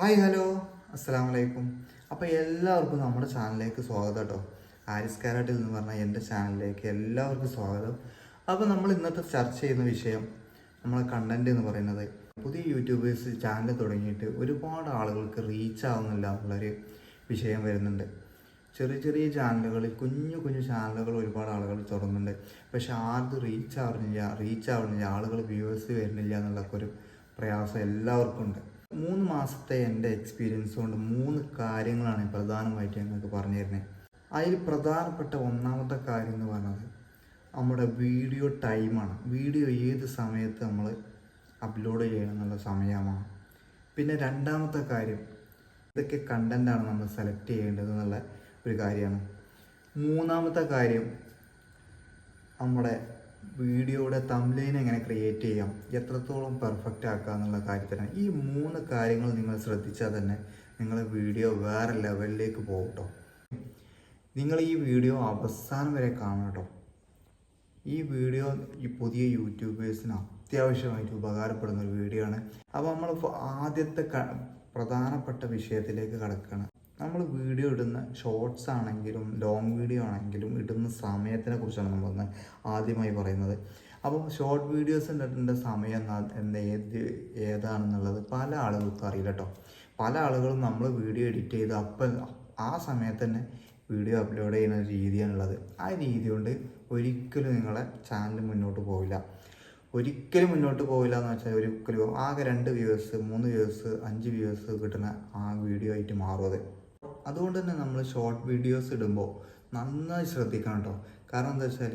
Hi hello. അസ്സാം വലൈക്കും അപ്പോൾ എല്ലാവർക്കും നമ്മുടെ ചാനലിലേക്ക് സ്വാഗതം കേട്ടോ ആരിസ് കാരാട്ടിൽ എന്ന് പറഞ്ഞാൽ എന്റെ ചാനലിലേക്ക് എല്ലാവർക്കും സ്വാഗതം. അപ്പോൾ നമ്മൾ ഇന്നത്തെ ചർച്ച ചെയ്യുന്ന വിഷയം നമ്മളെ കണ്ടന്റ് എന്ന് പറയുന്നത് പുതിയ യൂട്യൂബേഴ്സ് ചാനൽ തുടങ്ങിയിട്ട് ഒരുപാട് ആളുകൾക്ക് റീച്ച് ആവുന്നില്ല എന്നുള്ളൊരു വിഷയം വരുന്നുണ്ട്. ചെറിയ ചെറിയ ചാനലുകളിൽ കുഞ്ഞു കുഞ്ഞു ചാനലുകൾ ഒരുപാട് ആളുകൾ തുടങ്ങുന്നുണ്ട്. പക്ഷെ ആർക്കും റീച്ച് ആവുന്നില്ല റീച്ച് ആവുന്നില്ല ആളുകൾ വ്യൂവേഴ്സ് വരുന്നില്ല എന്നുള്ളൊക്കെ ഒരു പ്രയാസം എല്ലാവർക്കും ഉണ്ട്. മൂന്ന് മാസത്തെ എന്റെ എക്സ്പീരിയൻസ് കൊണ്ട് മൂന്ന് കാര്യങ്ങളാണ് പ്രധാനമായിട്ട് ഞങ്ങൾക്ക് പറഞ്ഞു തരുന്നത്. അതിൽ പ്രധാനപ്പെട്ട ഒന്നാമത്തെ കാര്യം എന്ന് പറയുന്നത് നമ്മുടെ വീഡിയോ ടൈമാണ് വീഡിയോ ഏത് സമയത്ത് നമ്മൾ അപ്ലോഡ് ചെയ്യണം എന്നുള്ള സമയമാണ്. പിന്നെ രണ്ടാമത്തെ കാര്യം ഇതൊക്കെ കണ്ടന്റാണ് നമ്മൾ സെലക്ട് ചെയ്യേണ്ടത് എന്നുള്ള ഒരു കാര്യമാണ്. മൂന്നാമത്തെ കാര്യം നമ്മുടെ വീഡിയോയുടെ തംലൈൻ എങ്ങനെ ക്രിയേറ്റ് ചെയ്യാം എത്രത്തോളം പെർഫെക്റ്റ് ആക്കുക എന്നുള്ള കാര്യത്തിനാണ്. ഈ മൂന്ന് കാര്യങ്ങൾ നിങ്ങൾ ശ്രദ്ധിച്ചാൽ തന്നെ നിങ്ങളുടെ വീഡിയോ വേറെ ലെവലിലേക്ക് പോകും കേട്ടോ നിങ്ങൾ ഈ വീഡിയോ അവസാനം വരെ കാണണം കേട്ടോ ഈ വീഡിയോ ഈ പുതിയ യൂട്യൂബേഴ്സിന് അത്യാവശ്യമായിട്ട് ഉപകാരപ്പെടുന്ന ഒരു വീഡിയോ ആണ്. അപ്പോൾ നമ്മൾ ആദ്യത്തെ പ്രധാനപ്പെട്ട വിഷയത്തിലേക്ക് കടക്കുകയാണ്. നമ്മൾ വീഡിയോ ഇടുന്ന ഷോർട്സ് ആണെങ്കിലും ലോങ് വീഡിയോ ആണെങ്കിലും ഇടുന്ന സമയത്തിനെ കുറിച്ചാണ് നമ്മൾ ആദ്യമായി പറയുന്നത്. അപ്പോൾ ഷോർട്ട് വീഡിയോസ് ഇടേണ്ട സമയം ഏത് ഏതാണെന്നുള്ളത് പല ആളുകൾക്കും അറിയില്ല കേട്ടോ പല ആളുകളും നമ്മൾ വീഡിയോ എഡിറ്റ് ചെയ്ത് അപ്പം ആ സമയത്ത് തന്നെ വീഡിയോ അപ്ലോഡ് ചെയ്യുന്ന രീതിയാണുള്ളത് ആ രീതി കൊണ്ട് ഒരിക്കലും നിങ്ങളെ ചാനൽ മുന്നോട്ട് പോവില്ല. ഒരിക്കലും മുന്നോട്ട് പോവില്ല എന്ന് വെച്ചാൽ ഒരിക്കലും ആകെ രണ്ട് വ്യൂവേഴ്സ് മൂന്ന് വ്യൂവേഴ്സ് അഞ്ച് വ്യൂവേഴ്സ് കിട്ടുന്ന ആ വീഡിയോ ആയിട്ട് മാറും അത്. അതുകൊണ്ട് തന്നെ നമ്മൾ ഷോർട്ട് വീഡിയോസ് ഇടുമ്പോൾ നന്നായി ശ്രദ്ധിക്കണം കേട്ടോ കാരണം എന്താ വെച്ചാൽ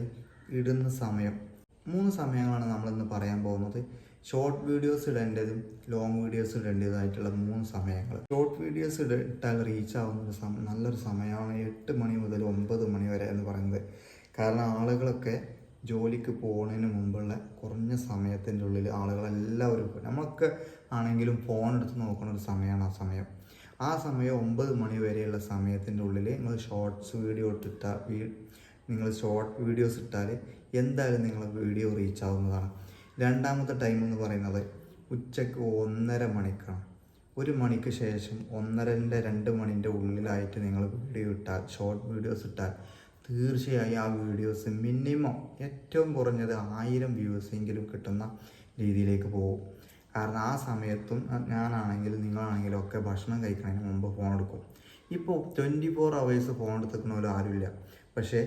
ഇടുന്ന സമയം. മൂന്ന് സമയങ്ങളാണ് നമ്മളിന്ന് പറയാൻ പോകുന്നത്. ഷോർട്ട് വീഡിയോസ് ഇടേണ്ടതും ലോങ് വീഡിയോസ് ഇടേണ്ടതായിട്ടുള്ള മൂന്ന് സമയങ്ങൾ ഷോർട്ട് വീഡിയോസ് ഇട ഇട്ടാൽ റീച്ച് ആവുന്ന ഒരു സമയം നല്ലൊരു സമയമാണ് എട്ട് മണി മുതൽ ഒമ്പത് മണി വരെ എന്ന് പറയുന്നത്. കാരണം ആളുകളൊക്കെ ജോലിക്ക് പോകുന്നതിന് മുമ്പുള്ള കുറഞ്ഞ സമയത്തിന്റെ ഉള്ളിൽ ആളുകളെല്ലാവരും നമ്മളൊക്കെ ആണെങ്കിലും ഫോൺ എടുത്ത് നോക്കുന്ന ഒരു സമയമാണ് ആ സമയം. ആ സമയം ഒമ്പത് മണി വരെയുള്ള സമയത്തിന്റെ ഉള്ളിൽ നിങ്ങൾ ഷോർട്സ് വീഡിയോ ഇട്ടിട്ടാൽ നിങ്ങൾ ഷോർട്ട് വീഡിയോസ് ഇട്ടാൽ എന്തായാലും നിങ്ങളെ വീഡിയോ റീച്ച് ആവുന്നതാണ്. രണ്ടാമത്തെ ടൈം എന്ന് പറയുന്നത് ഉച്ചയ്ക്ക് ഒന്നര മണിക്കാണ്. ഒരു മണിക്ക് ശേഷം ഒന്നരന്റെ രണ്ട് മണിന്റെ ഉള്ളിലായിട്ട് നിങ്ങൾ വീഡിയോ ഇട്ടാൽ ഷോർട്ട് വീഡിയോസ് ഇട്ടാൽ തീർച്ചയായും ആ വീഡിയോസ് മിനിമം ഏറ്റവും കുറഞ്ഞത് ആയിരം വ്യൂസ് എങ്കിലും കിട്ടുന്ന രീതിയിലേക്ക് പോകും. കാരണം ആ സമയത്തും ഞാനാണെങ്കിലും നിങ്ങളാണെങ്കിലും ഒക്കെ ഭക്ഷണം കഴിക്കുന്നതിന് മുമ്പ് ഫോൺ എടുക്കും. ഇപ്പോൾ ട്വന്റി ഫോർ അവേഴ്സ് ഫോൺ എടുത്തിരിക്കുന്നവരും ആരുമില്ല. പക്ഷേ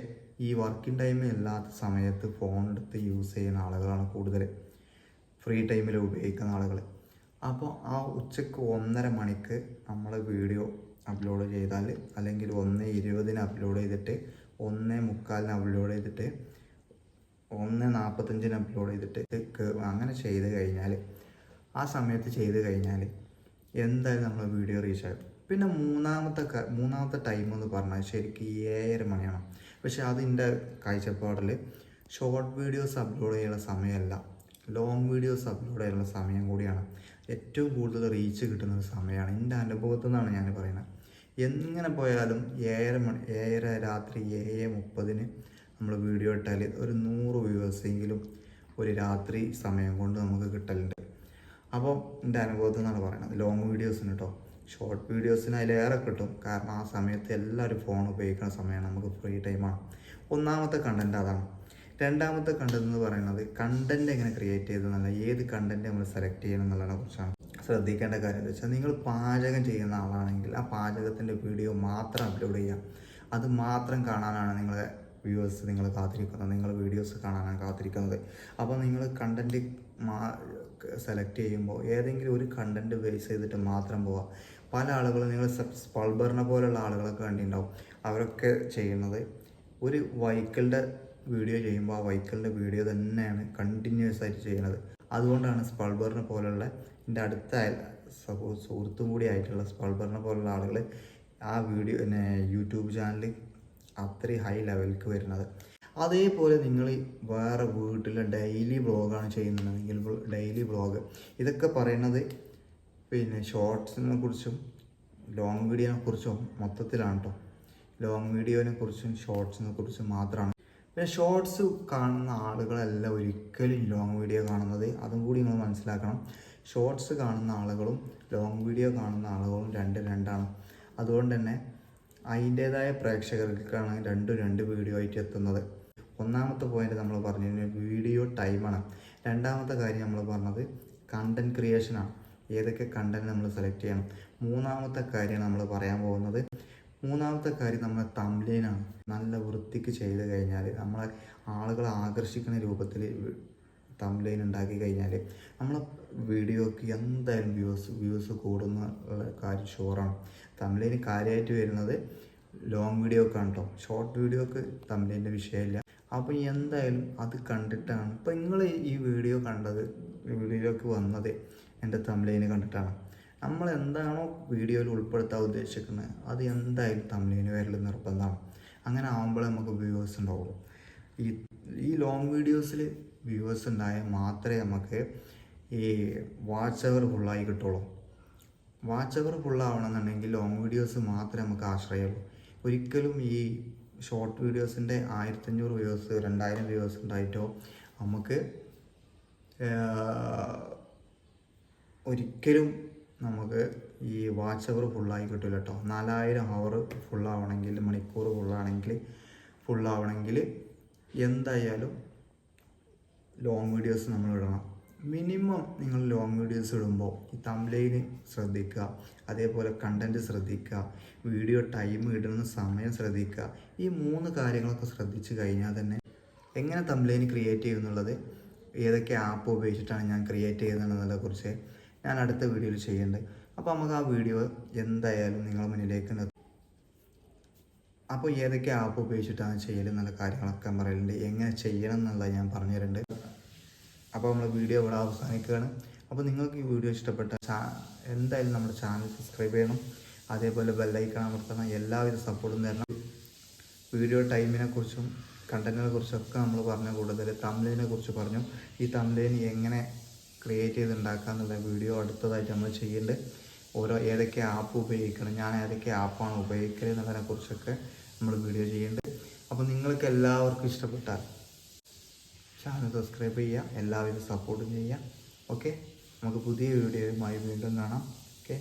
ഈ വർക്കിംഗ് ടൈം ഇല്ലാത്ത സമയത്ത് ഫോൺ എടുത്ത് യൂസ് ചെയ്യുന്ന ആളുകളാണ് കൂടുതൽ ഫ്രീ ടൈമിൽ ഉപയോഗിക്കുന്ന ആളുകൾ അപ്പോൾ ആ ഉച്ചയ്ക്ക് ഒന്നര മണിക്ക് നമ്മൾ വീഡിയോ അപ്ലോഡ് ചെയ്താൽ അല്ലെങ്കിൽ ഒന്ന് ഇരുപതിന് അപ്ലോഡ് ചെയ്തിട്ട് ഒന്ന് മുക്കാലിന് അപ്ലോഡ് ചെയ്തിട്ട് ഒന്ന് നാൽപ്പത്തഞ്ചിന് അപ്ലോഡ് ചെയ്തിട്ട് അങ്ങനെ ചെയ്ത് കഴിഞ്ഞാൽ ആ സമയത്ത് ചെയ്ത് കഴിഞ്ഞാൽ എന്തായാലും നമ്മൾ വീഡിയോ റീച്ച് ആകും. പിന്നെ മൂന്നാമത്തെ മൂന്നാമത്തെ ടൈം എന്ന് പറഞ്ഞാൽ ശരിക്കും ഏഴര മണിയാണ്. പക്ഷെ അതിന്റെ കാഴ്ചപ്പാടിൽ ഷോർട്ട് വീഡിയോസ് അപ്ലോഡ് ചെയ്യാനുള്ള സമയമല്ല. ലോങ് വീഡിയോസ് അപ്ലോഡ് ചെയ്യാനുള്ള സമയം കൂടിയാണ്. ഏറ്റവും കൂടുതൽ റീച്ച് കിട്ടുന്ന ഒരു സമയമാണ്. എന്റെ അനുഭവത്തിൽ നിന്നാണ് ഞാൻ പറയുന്നത്. എങ്ങനെ പോയാലും ഏഴര മണി ഏഴര രാത്രി ഏഴ് മുപ്പതിന് നമ്മൾ വീഡിയോ ഇട്ടാൽ ഒരു നൂറ് വ്യൂവേഴ്സെങ്കിലും ഒരു രാത്രി സമയം കൊണ്ട് നമുക്ക് കിട്ടലുണ്ട്. അപ്പോൾ എന്റെ അനുഭവത്തിൽ നിന്നാണ് പറയുന്നത്. ലോങ് വീഡിയോസിന് കേട്ടോ ഷോർട്ട് വീഡിയോസിന് അതിലേറെ കിട്ടും. കാരണം ആ സമയത്ത് എല്ലാവരും ഫോൺ ഉപയോഗിക്കുന്ന സമയമാണ് നമുക്ക് ഫ്രീ ടൈമാണ് ഒന്നാമത്തെ കണ്ടന്റ് അതാണ്. രണ്ടാമത്തെ കണ്ടന്റ് എന്ന് പറയുന്നത് കണ്ടന്റ് എങ്ങനെ ക്രിയേറ്റ് ചെയ്തെന്നല്ല ഏത് കണ്ടന്റ് നമ്മൾ സെലക്ട് ചെയ്യണം എന്നുള്ളതിനെ കുറിച്ചാണ്. ശ്രദ്ധിക്കേണ്ട കാര്യം എന്താ വെച്ചാൽ നിങ്ങൾ പാചകം ചെയ്യുന്ന ആളാണെങ്കിൽ ആ പാചകത്തിന്റെ വീഡിയോ മാത്രം അപ്ലോഡ് ചെയ്യാം. അത് മാത്രം കാണാനാണ് നിങ്ങളെ വ്യൂവേഴ്സ് നിങ്ങൾ കാത്തിരിക്കുന്നത്. നിങ്ങൾ വീഡിയോസ് കാണാനാണ് കാത്തിരിക്കുന്നത്. അപ്പോൾ നിങ്ങൾ കണ്ടന്റ് സെലക്ട് ചെയ്യുമ്പോൾ ഏതെങ്കിലും ഒരു കണ്ടന്റ് ബേസ് ചെയ്തിട്ട് മാത്രം പോവാം. പല ആളുകളും നിങ്ങൾ സ്പൾബറിനെ പോലുള്ള ആളുകളൊക്കെ കണ്ടിട്ടുണ്ടാവും. അവരൊക്കെ ചെയ്യുന്നത് ഒരു വൈക്കിളുടെ വീഡിയോ ചെയ്യുമ്പോൾ ആ വൈക്കിളിന്റെ വീഡിയോ തന്നെയാണ് കണ്ടിന്യൂസ് ആയിട്ട് ചെയ്യുന്നത്. അതുകൊണ്ടാണ് സ്പൾബറിനെ പോലുള്ള എന്റെ അടുത്ത സപ്പോസ് സഹോ- സുഹൃത്തും കൂടി ആയിട്ടുള്ള സ്പൾബറിനെ പോലുള്ള ആളുകൾ ആ വീഡിയോ യൂട്യൂബ് ചാനൽ അത്രയും ഹൈ ലെവലിലേക്ക് വരുന്നത്. അതേപോലെ നിങ്ങൾ വേറെ വീട്ടിൽ ഡെയിലി വ്ളോഗാണ് ചെയ്യുന്നതെങ്കിൽ ഡെയിലി വ്ളോഗ് ഇതൊക്കെ പറയുന്നത് പിന്നെ ഷോർട്സിനെ കുറിച്ചും ലോങ് വീഡിയോനെ കുറിച്ചും മൊത്തത്തിലാണ് കേട്ടോ ലോങ് വീഡിയോനെ കുറിച്ചും ഷോർട്സിനെ കുറിച്ചും മാത്രമാണ് പിന്നെ ഷോർട്സ് കാണുന്ന ആളുകളല്ല ഒരിക്കലും ലോങ് വീഡിയോ കാണുന്നത്. അതും കൂടി നിങ്ങൾ മനസ്സിലാക്കണം. ഷോർട്സ് കാണുന്ന ആളുകളും ലോങ് വീഡിയോ കാണുന്ന ആളുകളും രണ്ട് രണ്ടാണ്. അതുകൊണ്ട് തന്നെ അതിന്റേതായ പ്രേക്ഷകർക്കാണ് രണ്ടും രണ്ട് വീഡിയോ ആയിട്ട് എത്തുന്നത്. ഒന്നാമത്തെ പോയിന്റ് നമ്മൾ പറഞ്ഞു കഴിഞ്ഞാൽ വീഡിയോ ടൈമാണ് രണ്ടാമത്തെ കാര്യം നമ്മൾ പറഞ്ഞത് കണ്ടന്റ് ക്രിയേഷനാണ് ഏതൊക്കെ കണ്ടന്റ് നമ്മൾ സെലക്ട് ചെയ്യണം. മൂന്നാമത്തെ കാര്യം നമ്മൾ പറയാൻ പോകുന്നത് മൂന്നാമത്തെ കാര്യം നമ്മൾ തംലീനാണ് നല്ല വൃത്തിക്ക് ചെയ്ത് കഴിഞ്ഞാൽ നമ്മളെ ആളുകളെ ആകർഷിക്കുന്ന രൂപത്തിൽ തംലൈൻ ഉണ്ടാക്കി കഴിഞ്ഞാൽ നമ്മൾ വീഡിയോക്ക് എന്തായാലും വ്യൂസ് വ്യൂസ് കൂടുന്ന കാര്യം ഷുവറാണ് തംലൈന് കാര്യമായിട്ട് വരുന്നത് ലോങ് വീഡിയോ ഒക്കെ കേട്ടോ ഷോർട്ട് വീഡിയോക്ക് തംലൈന്റെ വിഷയമില്ല. അപ്പോൾ എന്തായാലും അത് കണ്ടിട്ടാണ്. ഇപ്പം നിങ്ങൾ ഈ വീഡിയോ കണ്ടത് വീഡിയോയിലേക്ക് വന്നത് എന്റെ തമിഴിന് കണ്ടിട്ടാണ്. നമ്മൾ എന്താണോ വീഡിയോയിൽ ഉൾപ്പെടുത്താൻ ഉദ്ദേശിക്കുന്നത് അത് എന്തായാലും തമിഴിന് വരൽ നിർബന്ധമാണ്. അങ്ങനെ ആകുമ്പോൾ നമുക്ക് വ്യൂവേഴ്സ് ഉണ്ടാവും ഈ ഈ ലോങ് വീഡിയോസിൽ വ്യൂവേഴ്സ് ഉണ്ടായാൽ മാത്രമേ നമുക്ക് ഈ വാച്ച് അവർ ഫുള്ളായി കിട്ടുള്ളൂ. വാച്ച് അവർ ഫുള്ളാവണമെന്നുണ്ടെങ്കിൽ ലോങ് വീഡിയോസ് മാത്രമേ നമുക്ക് ആശ്രയമുള്ളൂ. ഒരിക്കലും ഈ ഷോർട്ട് വീഡിയോസിന്റെ ആയിരത്തഞ്ഞൂറ് വ്യൂസ് രണ്ടായിരം വ്യൂസ് ഉണ്ടായിട്ടോ? നമുക്ക് ഒരിക്കലും നമുക്ക് ഈ വാച്ച് അവർ ഫുള്ളായി കിട്ടില്ല കേട്ടോ നാലായിരം അവർ ഫുള്ളാവണമെങ്കിൽ മണിക്കൂർ ഫുള്ളാണെങ്കിൽ ഫുള്ളാവണമെങ്കിൽ എന്തായാലും ലോങ് വീഡിയോസ് നമ്മൾ ഇടണം. മിനിമം നിങ്ങൾ ലോങ് വീഡിയോസ് ഇടുമ്പോൾ ഈ തംലൈന് ശ്രദ്ധിക്കുക അതേപോലെ കണ്ടന്റ് ശ്രദ്ധിക്കുക വീഡിയോ ടൈം ഇടുന്ന സമയം ശ്രദ്ധിക്കുക ഈ മൂന്ന് കാര്യങ്ങളൊക്കെ ശ്രദ്ധിച്ചു കഴിഞ്ഞാൽ തന്നെ എങ്ങനെ തംലൈന് ക്രിയേറ്റ് ചെയ്യുന്നുള്ളത് ഏതൊക്കെ ആപ്പ് ഉപയോഗിച്ചിട്ടാണ് ഞാൻ ക്രിയേറ്റ് ചെയ്യുന്നതെന്നുള്ളതിനെ കുറിച്ച് ഞാൻ അടുത്ത വീഡിയോയിൽ ചെയ്യുന്നുണ്ട് അപ്പോൾ നമുക്ക് ആ വീഡിയോ എന്തായാലും നിങ്ങൾ മുന്നിലേക്ക് അപ്പോൾ ഏതൊക്കെ ആപ്പ് ഉപയോഗിച്ചിട്ടാണ് ചെയ്യൽ എന്നുള്ള കാര്യങ്ങളൊക്കെ പറയുന്നുണ്ട് എങ്ങനെ ചെയ്യണം എന്നുള്ളത് ഞാൻ പറഞ്ഞു തരുന്നുണ്ട് അപ്പോൾ നമ്മൾ വീഡിയോ ഇവിടെ അവസാനിക്കുകയാണ്. അപ്പോൾ നിങ്ങൾക്ക് ഈ വീഡിയോ ഇഷ്ടപ്പെട്ട എന്തായാലും നമ്മുടെ ചാനൽ സബ്സ്ക്രൈബ് ചെയ്യണം. അതേപോലെ ബെല്ലൈക്കൺ അമർത്തണം. എല്ലാവിധ സപ്പോർട്ടും തരണം. വീഡിയോ ടൈമിനെ കുറിച്ചും കണ്ടന്റിനെ കുറിച്ചൊക്കെ നമ്മൾ പറഞ്ഞ കൂടുതൽ തമിഴിനെ കുറിച്ച് പറഞ്ഞു. ഈ തമിഴിന് എങ്ങനെ ക്രിയേറ്റ് ചെയ്ത് എന്നുള്ള വീഡിയോ അടുത്തതായിട്ട് നമ്മൾ ചെയ്യുന്നുണ്ട് ഓരോ ഏതൊക്കെ ആപ്പ് ഉപയോഗിക്കണം ഞാൻ ഏതൊക്കെ ആപ്പാണ് ഉപയോഗിക്കുന്നത് എന്നതിനെക്കുറിച്ചൊക്കെ കുറിച്ചൊക്കെ നമ്മൾ വീഡിയോ ചെയ്യുന്നുണ്ട് അപ്പോൾ നിങ്ങൾക്ക് എല്ലാവർക്കും ഇഷ്ടപ്പെട്ടാൽ ചാനൽ സബ്സ്ക്രൈബ് ചെയ്യുക എല്ലാവിധ സപ്പോർട്ടും ചെയ്യുക. ഓക്കെ നമുക്ക് പുതിയ വീഡിയോയുമായി വീണ്ടും കാണാം. ഓക്കെ